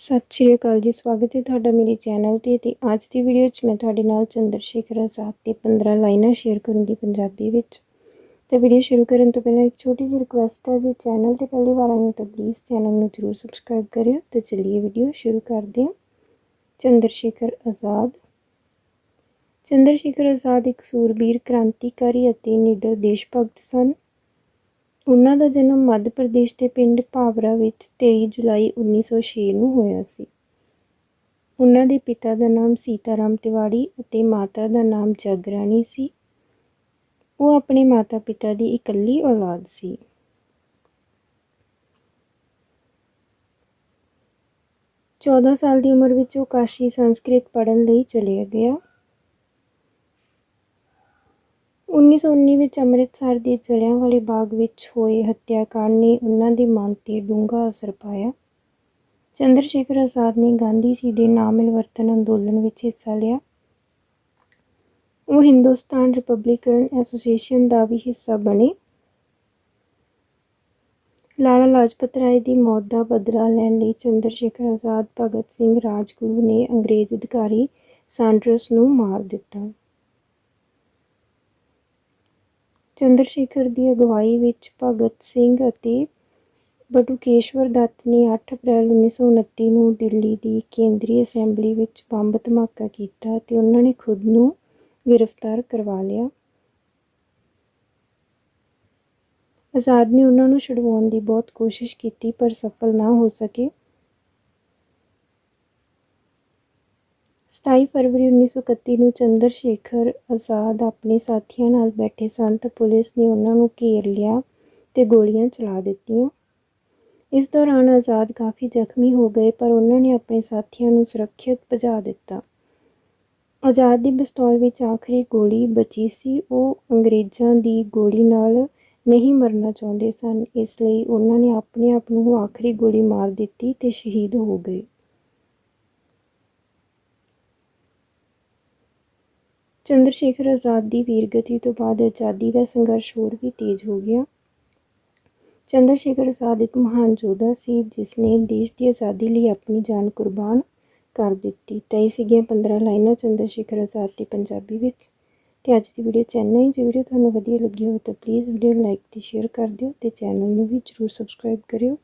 ਸਤਿ ਸ਼੍ਰੀ ਅਕਾਲ ਜੀ, ਸਵਾਗਤ ਹੈ ਤੁਹਾਡਾ ਮੇਰੇ ਚੈਨਲ ਤੇ ਤੇ ਅੱਜ ਦੀ ਵੀਡੀਓ 'ਚ ਮੈਂ ਤੁਹਾਡੇ ਨਾਲ ਚੰਦਰ ਸ਼ੇਖਰ ਆਜ਼ਾਦ ਤੇ 15 ਲਾਈਨਾਂ ਸ਼ੇਅਰ ਕਰੂੰਗੀ ਪੰਜਾਬੀ ਵਿੱਚ। ਤੇ ਵੀਡੀਓ ਸ਼ੁਰੂ ਕਰਨ ਤੋਂ ਪਹਿਲਾਂ ਇੱਕ ਛੋਟੀ ਜਿਹੀ ਰਿਕੁਐਸਟ ਹੈ ਜੀ, ਚੈਨਲ ਤੇ ਪਹਿਲੀ ਵਾਰ ਆਏ ਤਾਂ ਪਲੀਜ਼ ਚੈਨਲ ਨੂੰ ਜ਼ਰੂਰ ਸਬਸਕ੍ਰਾਈਬ ਕਰਿਓ ਤੇ ਚਲਿਏ ਵੀਡੀਓ ਸ਼ੁਰੂ ਕਰਦੇ ਹਾਂ। ਚੰਦਰ ਸ਼ੇਖਰ ਆਜ਼ਾਦ। ਚੰਦਰ ਸ਼ੇਖਰ ਆਜ਼ਾਦ ਇੱਕ ਸੂਰਬੀਰ ਕ੍ਰਾਂਤੀਕਾਰੀ ਅਤੇ ਨਿਡਰ ਦੇਸ਼ ਭਗਤ ਸਨ। ਉਹਨਾਂ ਦਾ ਜਨਮ ਮੱਧ ਪ੍ਰਦੇਸ਼ ਦੇ ਪਿੰਡ ਭਾਵਰਾ ਵਿੱਚ 23 ਜੁਲਾਈ 1906 ਨੂੰ ਹੋਇਆ ਸੀ। ਉਹਨਾਂ ਦੇ ਪਿਤਾ ਦਾ ਨਾਮ ਸੀਤਾਰਾਮ ਤਿਵਾੜੀ ਅਤੇ ਮਾਤਾ ਦਾ ਨਾਮ ਜਗਰਾਣੀ ਸੀ। ਉਹ ਆਪਣੇ ਮਾਤਾ-ਪਿਤਾ ਦੀ ਇਕੱਲੀ ਔਲਾਦ ਸੀ। ਚੌਦਾਂ ਸਾਲ ਦੀ ਉਮਰ ਵਿੱਚ ਉਹ ਕਾਸ਼ੀ ਸੰਸਕ੍ਰਿਤ ਪੜ੍ਹਨ ਲਈ ਚਲਿਆ ਗਿਆ। 1919 ਵਿੱਚ ਅੰਮ੍ਰਿਤਸਰ ਦੇ ਜਲਿਆਂਵਾਲੇ ਬਾਗ ਵਿੱਚ ਹੋਏ ਹੱਤਿਆਕਾਂਡ ਨੇ ਉਹਨਾਂ ਦੇ ਮਨ 'ਤੇ ਡੂੰਘਾ ਅਸਰ ਪਾਇਆ। ਚੰਦਰ ਸ਼ੇਖਰ ਆਜ਼ਾਦ ਨੇ ਗਾਂਧੀ ਜੀ ਦੇ ਨਾਮਿਲਵਰਤਨ ਅੰਦੋਲਨ ਵਿੱਚ ਹਿੱਸਾ ਲਿਆ। ਉਹ ਹਿੰਦੁਸਤਾਨ ਰਿਪਬਲਿਕਨ ਐਸੋਸੀਏਸ਼ਨ ਦਾ ਵੀ ਹਿੱਸਾ ਬਣੇ। ਲਾਲਾ ਲਾਜਪਤ ਰਾਏ ਦੀ ਮੌਤ ਦਾ ਬਦਲਾ ਲੈਣ ਲਈ ਚੰਦਰ ਸ਼ੇਖਰ ਆਜ਼ਾਦ ਭਗਤ ਸਿੰਘ ਰਾਜਗੁਰੂ ਨੇ ਅੰਗਰੇਜ਼ ਅਧਿਕਾਰੀ ਸਾਂਡਰਸ ਨੂੰ ਮਾਰ ਦਿੱਤਾ। ਚੰਦਰ ਸ਼ੇਖਰ ਦੀ ਅਗਵਾਈ ਵਿੱਚ ਭਗਤ ਸਿੰਘ ਅਤੇ ਬਟੂਕੇਸ਼ਵਰ ਦੱਤ ਨੇ 8 ਅਪ੍ਰੈਲ 1929 ਨੂੰ ਦਿੱਲੀ ਦੀ ਕੇਂਦਰੀ ਅਸੈਂਬਲੀ ਵਿੱਚ ਬੰਬ ਧਮਾਕਾ ਕੀਤਾ ਤੇ ਉਹਨਾਂ ਨੇ ਖੁਦ ਨੂੰ ਗ੍ਰਿਫਤਾਰ ਕਰਵਾ ਲਿਆ। ਆਜ਼ਾਦ ਨੇ ਉਹਨਾਂ ਨੂੰ ਛੁਡਵਾਉਣ ਦੀ ਬਹੁਤ ਕੋਸ਼ਿਸ਼ ਕੀਤੀ ਪਰ ਸਫਲ ਨਾ ਹੋ ਸਕੇ। 27 ਫਰਵਰੀ 1931 ਨੂੰ ਚੰਦਰ ਸ਼ੇਖਰ ਆਜ਼ਾਦ ਆਪਣੇ ਸਾਥੀਆਂ ਨਾਲ ਬੈਠੇ ਸਨ ਤਾਂ ਪੁਲਿਸ ਨੇ ਉਹਨਾਂ ਨੂੰ ਘੇਰ ਲਿਆ ਤੇ ਗੋਲੀਆਂ ਚਲਾ ਦਿੱਤੀਆਂ। ਇਸ ਦੌਰਾਨ ਆਜ਼ਾਦ ਕਾਫੀ ਜ਼ਖਮੀ ਹੋ ਗਏ ਪਰ ਉਹਨਾਂ ਨੇ ਆਪਣੇ ਸਾਥੀਆਂ ਨੂੰ ਸੁਰੱਖਿਅਤ ਭਜਾ ਦਿੱਤਾ। ਆਜ਼ਾਦ ਦੀ ਪਿਸਤੌਲ ਵਿੱਚ ਆਖਰੀ ਗੋਲੀ ਬਚੀ ਸੀ। ਉਹ ਅੰਗਰੇਜ਼ਾਂ ਦੀ ਗੋਲੀ ਨਾਲ ਨਹੀਂ ਮਰਨਾ ਚਾਹੁੰਦੇ ਸਨ। ਇਸ ਲਈ ਉਹਨਾਂ ਨੇ ਆਪਣੇ ਆਪ ਨੂੰ ਆਖਰੀ ਗੋਲੀ ਮਾਰ ਦਿੱਤੀ ਤੇ ਸ਼ਹੀਦ ਹੋ ਗਏ। ਚੰਦਰ ਸ਼ੇਖਰ ਆਜ਼ਾਦ ਦੀ ਵੀਰਗਤੀ ਤੋਂ ਬਾਅਦ ਆਜ਼ਾਦੀ ਦਾ ਸੰਘਰਸ਼ ਹੋਰ ਵੀ ਤੇਜ਼ ਹੋ ਗਿਆ। ਚੰਦਰ ਸ਼ੇਖਰ ਆਜ਼ਾਦ ਇੱਕ ਮਹਾਨ ਯੋਧਾ ਸੀ ਜਿਸ ਨੇ ਦੇਸ਼ ਦੀ ਆਜ਼ਾਦੀ ਲਈ ਆਪਣੀ ਜਾਨ ਕੁਰਬਾਨ ਕਰ ਦਿੱਤੀ। ਤਾਂ ਇਹ ਸੀਗੀਆਂ 15 ਲਾਈਨਾਂ ਚੰਦਰ ਸ਼ੇਖਰ ਆਜ਼ਾਦ ਦੀ ਪੰਜਾਬੀ ਵਿੱਚ। ਤੇ ਅੱਜ ਦੀ ਵੀਡੀਓ ਚੈਨਲ ਹੀ। ਜੇ ਵੀਡੀਓ ਤੁਹਾਨੂੰ ਵਧੀਆ ਲੱਗੀ ਹੋਵੇ ਤਾਂ ਪਲੀਜ਼ ਵੀਡੀਓ ਨੂੰ ਲਾਈਕ ਤੇ ਸ਼ੇਅਰ ਕਰ ਦਿਓ ਤੇ ਚੈਨਲ ਨੂੰ ਵੀ ਜਰੂਰ ਸਬਸਕ੍ਰਾਈਬ ਕਰਿਓ।